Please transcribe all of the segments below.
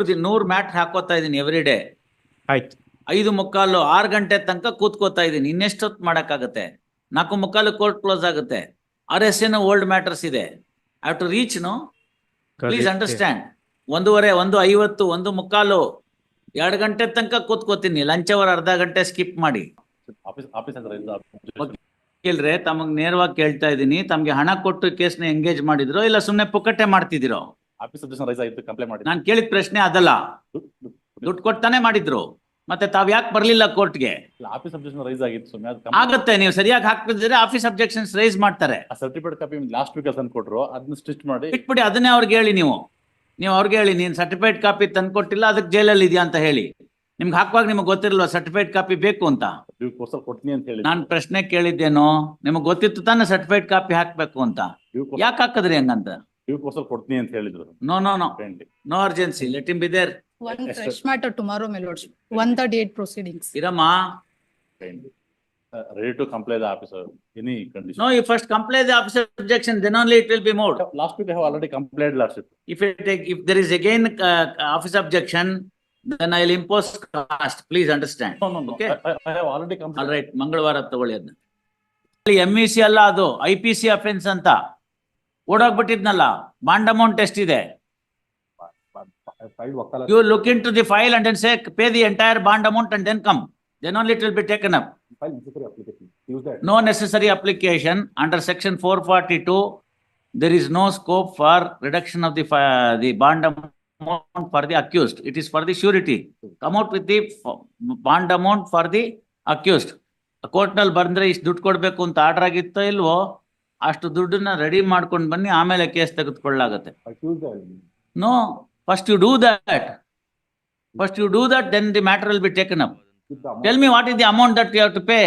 ನೂರ್ mat ಹಾಕೋತಾ ಇದೀನಿ every day ಆಯ್ತು. ಐದು ಮುಕ್ಕಾಲು ಆರು ಗಂಟೆ ತನಕ ಕೂತ್ಕೋತಾ ಇದೀನಿ. ಇನ್ನೆಷ್ಟೊತ್ತು ಮಾಡಕ್ಕಾಗತ್ತೆ? ನಾಲ್ಕು ಮುಕ್ಕಾಲು ಕೋರ್ಟ್ ಕ್ಲೋಸ್ ಆಗುತ್ತೆ. R S N old matters ಇದೆ. I to reach no please understand ಒಂದೂವರೆ ಒಂದು ಐವತ್ತು ಒಂದು ಮುಕ್ಕಾಲು ಎರಡು ಗಂಟೆ ತನಕ ಕೂತ್ಕೋತೀನಿ. ಲಂಚ್ ಅವರ್ ಅರ್ಧ ಗಂಟೆ ಸ್ಕಿಪ್ ಮಾಡಿ. ಕೇಳ್ರೆ ತಮಗ್ ನೇರವಾಗಿ ಕೇಳ್ತಾ ಇದೀನಿ. ತಮಗೆ ಹಣ ಕೊಟ್ಟು ಕೇಸ್ನ ಎಂಗೇಜ್ ಮಾಡಿದ್ರೋ ಇಲ್ಲ ಸುಮ್ಮನೆ ಪುಕ್ಕಟ್ಟೆ ಮಾಡ್ತಿದ್ದೀರೋ? ಆಫೀಸ್ ಅಬ್ಜೆಕ್ಷನ್ ರೈಸ್ ಆಗಿತ್ತು ಕಂಪ್ಲೇಂಟ್ ಮಾಡಿ ನಾನು ಕೇಳಿದ ಪ್ರಶ್ನೆ ಅದಲ್ಲ. ದುಡ್ಡು ಕೊಡ್ತಾನೆ ಮಾಡಿದ್ರು. ಮತ್ತೆ ತಾವ್ ಯಾಕೆ ಬರ್ಲಿಲ್ಲ ಕೋರ್ಟ್ಗೆ? ಆಫೀಸ್ ಅಬ್ಜೆಕ್ಷನ್ ರೈಸ್ ಆಗಿತ್ತು ಸುಮ್ಮನೆ ಅದು ಆಗತ್ತೆ ನೀವು ಸರಿಯಾಗಿ ಹಾಕಿದ್ರೆ ಆಫೀಸ್ ಅಬ್ಜೆಕ್ಷನ್ಸ್ ರೈಸ್ ಮಾಡ್ತಾರೆ. ಸರ್ಟಿಫಿಕೇಟ್ ಕಾಪಿ ಲಾಸ್ಟ್ ವೀಕ್ ತಂದು ಕೊಟ್ರು ಅದನ್ನ ಸ್ಟಿಚ್ ಮಾಡಿ ಇಟ್ಬಿಡಿ ಅದನ್ನೇ ಅವ್ರಿಗೆ ಹೇಳಿ ನೀವು. ನೀವು ಅವ್ರಿಗೆ ಹೇಳಿ ನೀನ್ ಸರ್ಟಿಫಿಕೇಟ್ ಕಾಪಿ ತಂದು ಕೊಟ್ಟಿಲ್ಲ ಅದಕ್ಕೆ ಜೈಲಲ್ಲಿ ಇದೆಯಾ ಅಂತ ಹೇಳಿ. ನಿಮ್ಗೆ ಹಾಕುವಾಗ ನಿಮ್ಗೆ ಗೊತ್ತಿರಲ್ವಾ ಸರ್ಟಿಫಿಕೇಟ್ ಕಾಪಿ ಬೇಕು ಅಂತ? ನೀವು ಕೊಡ್ತೀನಿ ಅಂತ ಹೇಳಿ ನಾನು ಪ್ರಶ್ನೆ ಕೇಳಿದ್ದೇನೋ ನಿಮಗೆ ಗೊತ್ತಿತ್ತು ತಾನೇ ಸರ್ಟಿಫಿಕೇಟ್ ಕಾಪಿ ಹಾಕ್ಬೇಕು ಅಂತ. ಯಾಕೆ ಹಾಕಿದ್ರಿ ಹಂಗಂತ? ಕೋರ್ಸಲ್ ಕೊಡ್ತೀನಿ ಅಂತ ಹೇಳಿದ್ರು. No no no friendly no urgency let him be there One Yes, fresh matter tomorrow, my lordship. One thirty-eight proceedings. ಇರಮ್ಮ friendly ready to comply the officer any condition no you first comply the office objection then only it will be moved last week have already complaint last if it take, if there is again uh, office objection, then I'll impose cost, please understand. ನೋ ನೋ Okay. I have already complaint right ಮಂಗಳವಾರ ತಗೊಳ್ಳಿ ಅದನ್ನ. M E C ಅಲ್ಲ ಅದು. I P C offence ಅಂತ. ಓಡೋಗ್ಬಿಟ್ಟಿದ್ನಲ್ಲ bond amount ಇದೆ you look in to the file and and sake pay the entire bond amount and then come then only it will be taken up no necessary application under section four forty two there is no scope for reduction of the the bond amount for the accused it is for the surety come out with the bond amount for the accused ಕೋರ್ಟ್ನಲ್ಲಿ ಬಂದ್ರೆ ಇಷ್ಟು ದುಡ್ಡು ಕೊಡ್ಬೇಕು ಅಂತ order ಆಗಿತ್ತೋ ಇಲ್ವೋ ಅಷ್ಟು ದುಡ್ಡನ್ನ ready ಮಾಡ್ಕೊಂಡು ಬನ್ನಿ, ಆಮೇಲೆ case ತೆಗೆದುಕೊಳ್ಳಾಗತ್ತೆ no first you do that first you do that then the matter will be taken up tell me what is the amount that you have to pay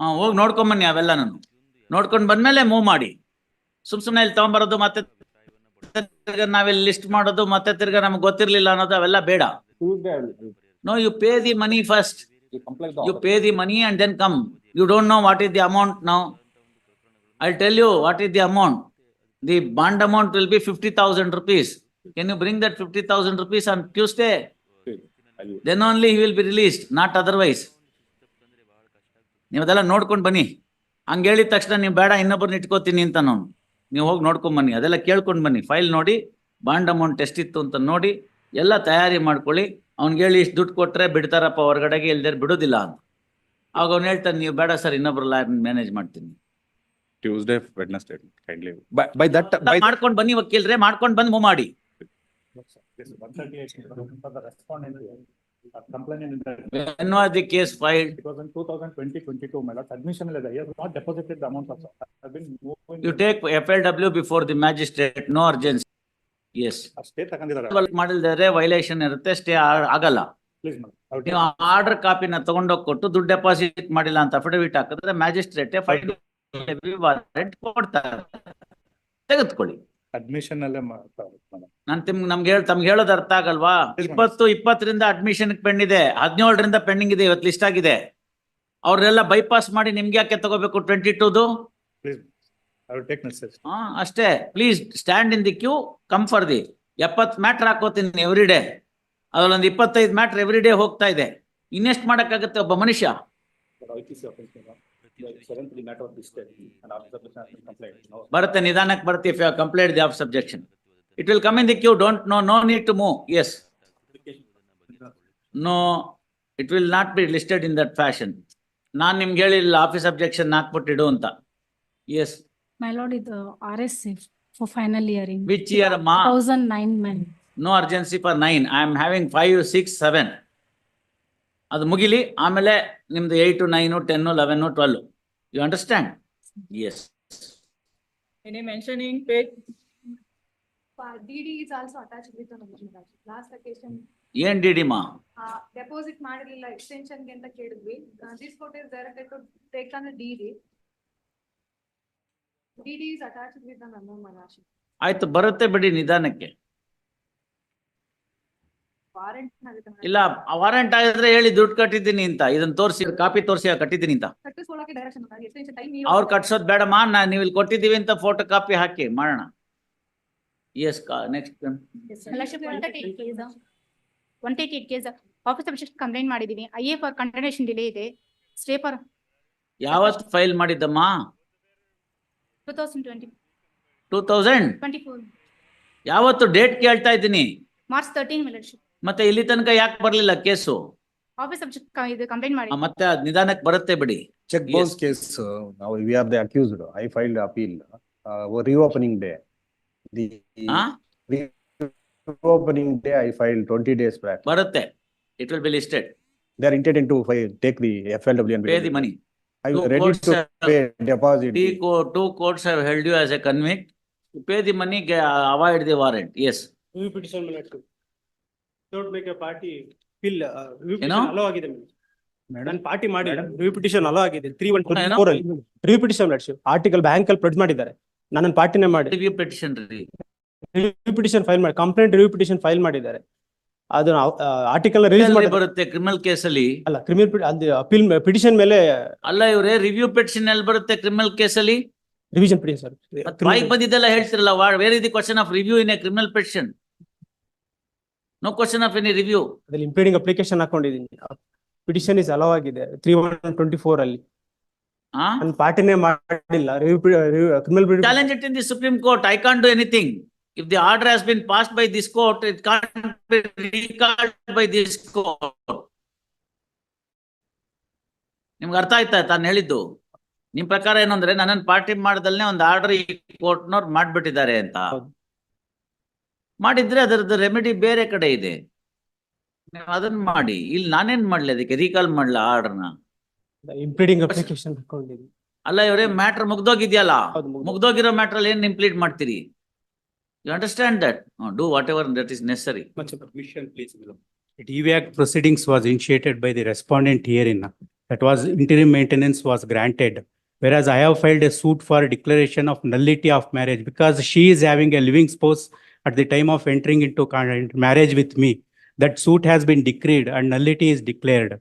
ಹಾ, ಹೋಗಿ ನೋಡ್ಕೊಂಬನ್ನಿ ಅವೆಲ್ಲ ನಾನು. ನೋಡ್ಕೊಂಡು ಬಂದ್ಮೇಲೆ ಮೂವ್ ಮಾಡಿ. ಸುಮ್ ಸುಮ್ನೆ ಇಲ್ಲಿ ತಗೊಂಬರೋದು, ಮತ್ತೆ ತಿರ್ಗಾ ನಾವಿಲ್ಲಿ ಲಿಸ್ಟ್ ಮಾಡೋದು, ಮತ್ತೆ ತಿರ್ಗ ನಮ್ಗೆ ಗೊತ್ತಿರ್ಲಿಲ್ಲ ಅನ್ನೋದು ಅವೆಲ್ಲ ಬೇಡ. No you pay the money first you pay the money and then come you don't know what is the amount now I tell you what is the amount amount will be fifty thousand rupees can you bring that fifty thousand rupees on Tuesday then only he will be released not otherwise ನೀವು ಅದೆಲ್ಲ ನೋಡ್ಕೊಂಡು ಬನ್ನಿ. ಹಂಗೆ ಹೇಳಿದ ತಕ್ಷಣ ನೀವು ಬೇಡ ಇನ್ನೊಬ್ಬರನ್ನ ಇಟ್ಕೋತೀನಿ ಅಂತ ನಾನು. ನೀವು ಹೋಗಿ ನೋಡ್ಕೊಂಡು ಬನ್ನಿ. ಅದೆಲ್ಲ ಕೇಳ್ಕೊಂಡು ಬನ್ನಿ. ಫೈಲ್ ನೋಡಿ, ಬಾಂಡ್ ಅಮೌಂಟ್ ಎಷ್ಟಿತ್ತು ಅಂತ ನೋಡಿ, ಎಲ್ಲ ತಯಾರಿ ಮಾಡ್ಕೊಳ್ಳಿ. ಅವ್ನಿಗೆ ಹೇಳಿ ಇಷ್ಟು ದುಡ್ಡು ಕೊಟ್ಟರೆ ಬಿಡ್ತಾರಪ್ಪ ಹೊರಗಡೆಗೆ ಇಲ್ದೇ ಬಿಡೋದಿಲ್ಲ ಅಂತ. ಆಗ ಅವ್ನು ಹೇಳ್ತಾನೆ, ನೀವು ಬೇಡ ಸರ್, ಇನ್ನೊಬ್ರು ಲಾಯರ್ ಮ್ಯಾನೇಜ್ ಮಾಡ್ತೀನಿ. ಟ್ಯೂಸ್ಡೇ ಬೈ ಬೈ ದಟ್ ಮಾಡ್ಕೊಂಡ್ ಬನ್ನಿ ವಕೀಲ್ ರೇ ಮಾಡ್ಕೊಂಡ್ ಬಂದ್ ಮಾಡಿ. ಎನ್ ಮ್ಯಾಜಿಸ್ಟ್ರೇಟ್ ನೋರ್ ಜೆನ್ಸಿ ಅಷ್ಟೇ ಮಾಡಿಲ್ಲದರೆ ಇರುತ್ತೆ ಸ್ಟೇ ಆಗಲ್ಲ. ಆರ್ಡರ್ ಕಾಪಿನ ತಗೊಂಡೋಗಿ ಕೊಟ್ಟು ದುಡ್ಡು ಡೆಪಾಸಿಟ್ ಮಾಡಿಲ್ಲ ಅಂತ ಅಫಿಡವಿಟ್ ಹಾಕಿದ್ರೆ ಮ್ಯಾಜಿಸ್ಟ್ರೇಟ್ ಫೈ ವಾರೆಂಟ್ ಕೊಡ್ತಾರೆ. ತೆಗೆದುಕೊಳ್ಳಿ. ಅಡ್ಮಿಷನ್ ಅಲ್ಲೇ ನಾನು ತಿಮ್ ನಮ್ಗೆ ಹೇಳ್ ತಮ್ಗೆ ಹೇಳೋದು ಅರ್ಥ ಆಗಲ್ವಾ? ಇಪ್ಪತ್ತು ಇಪ್ಪತ್ತರಿಂದ ಅಡ್ಮಿಷನ್ ಪೆಂಡ್ ಇದೆ ಹದಿನೇಳರಿಂದ ಪೆಂಡಿಂಗ್ ಇದೆ ಇವತ್ತು ಲಿಸ್ಟ್ ಆಗಿದೆ. ಅವ್ರನ್ನೆಲ್ಲ ಬೈಪಾಸ್ ಮಾಡಿ ನಿಮ್ಗೆ ಯಾಕೆ ತಗೋಬೇಕು ಟ್ವೆಂಟಿ ಟೂದು. ಹಾ ಅಷ್ಟೇ. Please stand in the queue come for the ಎಪ್ಪತ್ ಮ್ಯಾಟ್ರ್ ಹಾಕೋತೀನಿ ಎವ್ರಿ ಡೇ ಅದ್ರಲ್ಲೊಂದು ಇಪ್ಪತ್ತೈದು ಮ್ಯಾಟ್ರ್ ಎವ್ರಿ ಡೇ ಹೋಗ್ತಾ ಇದೆ. ಇನ್ನೆಷ್ಟು ಮಾಡಕ್ಕಾಗತ್ತೆ ಒಬ್ಬ ಮನುಷ್ಯ? But IPC offense, madam. Like seventh matter of this state, and after the person has been complained, no. ಬರುತ್ತೆ ನಿಧಾನಕ್ಕೆ ಬರುತ್ತೆ if you complaint the of subjection it will come in the queue don't know no need to move yes no it will not be listed in that fashion ನಾನ್ ನಿಮ್ಗೆ ಹೇಳಿಲ್ಲ office objection ಹಾಕ್ಬಿಟ್ಟು ಇಡು ಅಂತ yes My lord, it uh, RSC for final hearing. Which year ಅಮ್ಮ Thousand nine men. No urgency for nine I am having five six seven ಅದು ಮುಗಿಲಿ ಆಮೇಲೆ ನಿಮ್ಮ 8 9 10 11 12 ಯು ಅಂಡರ್ಸ್ಟ್ಯಾಂಡ್ यस ನೀ mentioning PDD is also attached with ನಮ್ದು class ಏನ್ DD ಮಾ? Deposit ಮಾಡಿರಲಿಲ್ಲ ಎಕ್ಸ್ಟೆನ್ಷನ್ಗೆ ಅಂತ ಕೇಳಿದ್ವಿ. This photo is to take on D DD DD is attached with ನಮಮ್ಮನ ಆಶಿ ಆಯ್ತು ಬರುತ್ತೆ ಬಿಡಿ ನಿಧಾನಕ್ಕೆ. ಇಲ್ಲ ವಾರಂಟ್ ಆಗಿದ್ರೆ ಹೇಳಿ ದುಡ್ಡು ಕಟ್ಟಿದ್ದೀನಿ ಅಂತ. ಇದನ್ನ ತೋರಿಸಿ ಕಾಪಿ ತೋರಿಸಿ ಕಟ್ಟಿದ್ದೀನಿ ಅಂತ. ಅವ್ರು ಕಟ್ಸೋದ್ ಬೇಡಮ್ಮ ನಾ ನೀವು ಇಲ್ಲಿ ಕೊಟ್ಟಿದ್ದೀವಿ ಅಂತ ಫೋಟೋ ಕಾಪಿ ಹಾಕಿ ಮಾಡೋಣ. Yes next one one. Eight case office official complaint ಮಾಡಿದೀನಿ. I A for continuation delay ಇದೆ. ಸ್ಟೇ ಫಾರ್ ಯಾವತ್ತು file ಮಾಡಿದ್ದಮ್ಮ? Two thousand twenty two thousand? Twenty four ಯಾವತ್ತು ಡೇಟ್ ಕೇಳ್ತಾ ಇದ್ದೀನಿ. ಮಾರ್ಚ್ ತರ್ಟೀನ್ ಮೆಲರ್ಶಿಪ್ ಮತ್ತೆ ಇಲ್ಲಿ ತನಕ ಯಾಕೆ ಬರ್ಲಿಲ್ಲ ಕೇಸು? ಆಫೀಸ್ ಇದು ಕಂಪ್ಲೇಂಟ್ ಮಾಡಿ ಮತ್ತೆ ಅದ್ ನಿಧಾನಕ್ಕೆ ಬರುತ್ತೆ ಬಿಡಿ. Cheque bounce bounce case, we are the accused I filed appeal uh, reopening day. The ಆ? reopening day I filed twenty ಬರುತ್ತೆ. It will be listed. They are intending to file, take the FLW and. Pay the money. I Two was ready courts to have- pay deposit. Three co- two courts have held you as a convict. You Pay the money, ge- avoid the warrant. Yes. Petition ಮೇಲೆ ಇಟ್ಟು. Don't make a party fill, uh, review ಏನೋ? allow ಆಗಿದೆ madam. ನಾನು party ಮಾಡಿ review petition allow ಆಗಿದೆ three one ಏನೋ? Four ಅಲ್ಲಿ petition article bank ಅಲ್ಲಿ ಪ್ರಿಂಟ್ ಮಾಡಿದ್ದಾರೆ ನನ್ನ ಪಾರ್ಟಿನೇ ಮಾಡಿ review petition. re- review petition file ಮಾಡಿ ಕಂಪ್ಲೇಂಟ್ ರಿವ್ಯೂ ಪಿಟಿಷನ್ ಫೈಲ್ ಮಾಡಿದ್ದಾರೆ ಅದು ಆರ್ಟಿಕಲ್ ರಿಲೀಸ್ ಮಾಡಿ ಬರುತ್ತೆ ಕ್ರಿಮಿನಲ್ ಕೇಸಲ್ಲಿ? ಅಲ್ಲ ಕ್ರಿಮಿನಲ್ ಅದು ಅಪೀಲ್ ಪಿಟಿಷನ್ ಮೇಲೆ ಅಲ್ಲ ಇವ್ರೆ ರಿವ್ಯೂ ಪೆಟಿಷನ್ ಎಲ್ಲಿ ಬರುತ್ತೆ ಕ್ರಿಮಿನಲ್ ಕೇಸಲ್ಲಿ? ರಿವಿಷನ್ ಪಿಟಿಷನ್ ಬಾಯಿಗೆ ಬಂದಿದ್ದೆಲ್ಲ ಹೇಳ್ತಿರಲ್ಲ where is the question of review in a criminal petition? No question of any review. ಅದ್ರಲ್ಲಿ ಇಂಪ್ಲೀಡಿಂಗ್ ಅಪ್ಲಿಕೇಶನ್ ಹಾಕೊಂಡಿದ್ದೀನಿ ಪಿಟಿಷನ್ ಇಸ್ ಅಲೋ ಆಗಿದೆ ತ್ರೀ ಒನ್ ಟ್ವೆಂಟಿ ಫೋರ್ ಅಲ್ಲಿ? ನಾನು ಪಾರ್ಟಿನೇ ಮಾಡಿಲ್ಲ criminal challenge it in the Supreme Court I can't do anything if the order has been passed by this court it can't be recalled by this court ನಿಮ್ಗೆ ಅರ್ಥ ಆಯ್ತಾ ತಾನು ಹೇಳಿದ್ದು? ನಿಮ್ ಪ್ರಕಾರ ಏನು ಅಂದ್ರೆ ನನ್ನನ್ನು ಪಾರ್ಟಿ ಮಾಡ್ದಲ್ನೇ ಒಂದು ಆರ್ಡರ್ ಈ ಕೋರ್ಟ್ನವ್ರು ಮಾಡ್ಬಿಟ್ಟಿದ್ದಾರೆ ಅಂತ. ಮಾಡಿದ್ರೆ ಅದರದ್ದು ರೆಮಿಡಿ ಬೇರೆ ಕಡೆ ಇದೆ. ನೀವು ಅದನ್ನ ಮಾಡಿ. ಇಲ್ಲಿ ನಾನೇನ್ ಮಾಡ್ಲಿ ಅದಕ್ಕೆ ರೀಕಾಲ್ ಮಾಡ್ಲಾ ಆರ್ಡರ್ನ? ಇಂಪ್ಲೀಡಿಂಗ್ ಅಪ್ಲಿಕೇಶನ್ ಅಲ್ಲ ಇವರೇ ಮ್ಯಾಟರ್ ಮುಗ್ದೋಗಿದ್ಯಲ್ಲ? ಮುಗ್ದೋಗಿರೋ ಮ್ಯಾಟರ್ ಏನ್ ಇಂಪ್ಲೀಟ್ ಮಾಡ್ತೀರಿ? You understand that? Do whatever that is necessary. DVAC proceedings was initiated by the respondent herein. That was interim maintenance was granted. Whereas I have filed a suit for declaration of nullity of marriage because she is having a living spouse at the time of entering into marriage with me. That suit has been decreed and nullity is declared.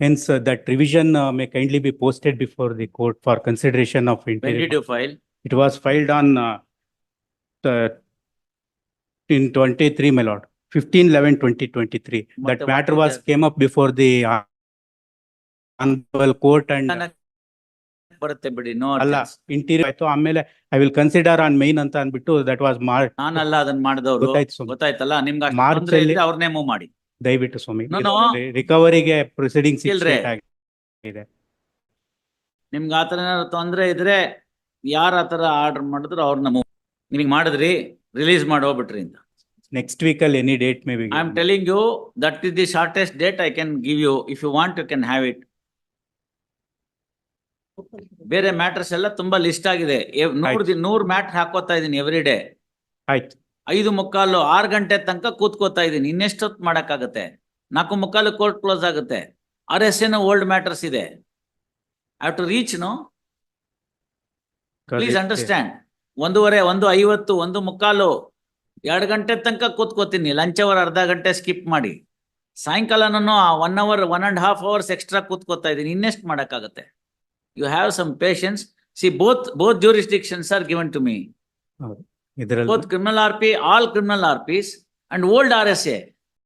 Hence, uh, that revision uh, may kindly be posted before the court for consideration of When did you file? It was filed on uh, the- in twenty-three, my lord, 2023. What That about matter was came up before the uh, honorable court and ಬರುತ್ತೆ ಬಿಡಿ no ಅಲ್ಲ interior ಆಯ್ತು ಆಮೇಲೆ I will consider on mine ಅಂತ ಅಂದ್ಬಿಟ್ಟು that was ಮಾರ್ ನಾನಲ್ಲ ಅದನ್ನ ಮಾಡಿದವರು. ಗೊತ್ತಾಯ್ತು ಸ್ವಾಮಿ. ಗೊತ್ತಾಯ್ತಲ್ಲ ನಿಮ್ಗೆ ಅಲ್ಲಿ- ಅವ್ರನ್ನೇ ಮೂವ್ ಮಾಡಿ. ದಯವಿಟ್ಟು ಸ್ವಾಮಿ No, no. ರಿಕವರಿಗೆ ಪ್ರೊಸೀಡಿಂಗ್ಸ್ ಇಲ್ರಿ. ಇದೆ ನಿಮ್ಗೆ ಆತರ ಏನಾದ್ರು ತೊಂದರೆ ಇದ್ರೆ ಯಾರ ಆತರ ಆರ್ಡರ್ ಮಾಡಿದ್ರು ಅವ್ರನ್ನ ಮೂವ್ ನಿಮಗೆ ಮಾಡಿದ್ರಿ ರಿಲೀಸ್ ಮಾಡಿ ಹೋಗ್ಬಿಟ್ರಿ ಅಂತ. ನೆಕ್ಸ್ಟ್ ವೀಕ್ ಅಲ್ಲಿ any date may be I am telling you that is the shortest date I can give you if you want you can have it ಬೇರೆ ಮ್ಯಾಟರ್ಸ್ ಎಲ್ಲ ತುಂಬಾ ಲಿಸ್ಟ್ ಆಗಿದೆ. ನೂರ್ ನೂರ್ ಮ್ಯಾಟರ್ ಹಾಕೋತಾ ಇದೀನಿ ಎವ್ರಿ ಡೇ ಆಯ್ತು. ಐದು ಮುಕ್ಕಾಲು ಆರು ಗಂಟೆ ತನಕ ಕೂತ್ಕೋತಾ ಇದೀನಿ. ಇನ್ನೆಷ್ಟೊತ್ತು ಮಾಡಕ್ಕಾಗತ್ತೆ? ನಾಲ್ಕು ಮುಕ್ಕಾಲು ಕೋರ್ಟ್ ಕ್ಲೋಸ್ ಆಗುತ್ತೆ. R S N old matters ಇದೆ. Have to reach no please understand ಒಂದೂವರೆ ಒಂದು ಐವತ್ತು ಒಂದು ಮುಕ್ಕಾಲು ಎರಡು ಗಂಟೆ ತನಕ ಕೂತ್ಕೋತೀನಿ. ಲಂಚ್ ಅವರ್ ಅರ್ಧ ಗಂಟೆ ಸ್ಕಿಪ್ ಮಾಡಿ. ಸಾಯಂಕಾಲನೂ one hour one and half hours extra ಕೂತ್ಕೋತಾ ಇದ್ದೀನಿ ಇನ್ನೆಷ್ಟು ಮಾಡೋಕ್ಕಾಗತ್ತೆ? You have some patience see both both jurisdictions are given to me ಇದರಲ್ಲಿ both criminal RP, all criminal RPs and old RSA.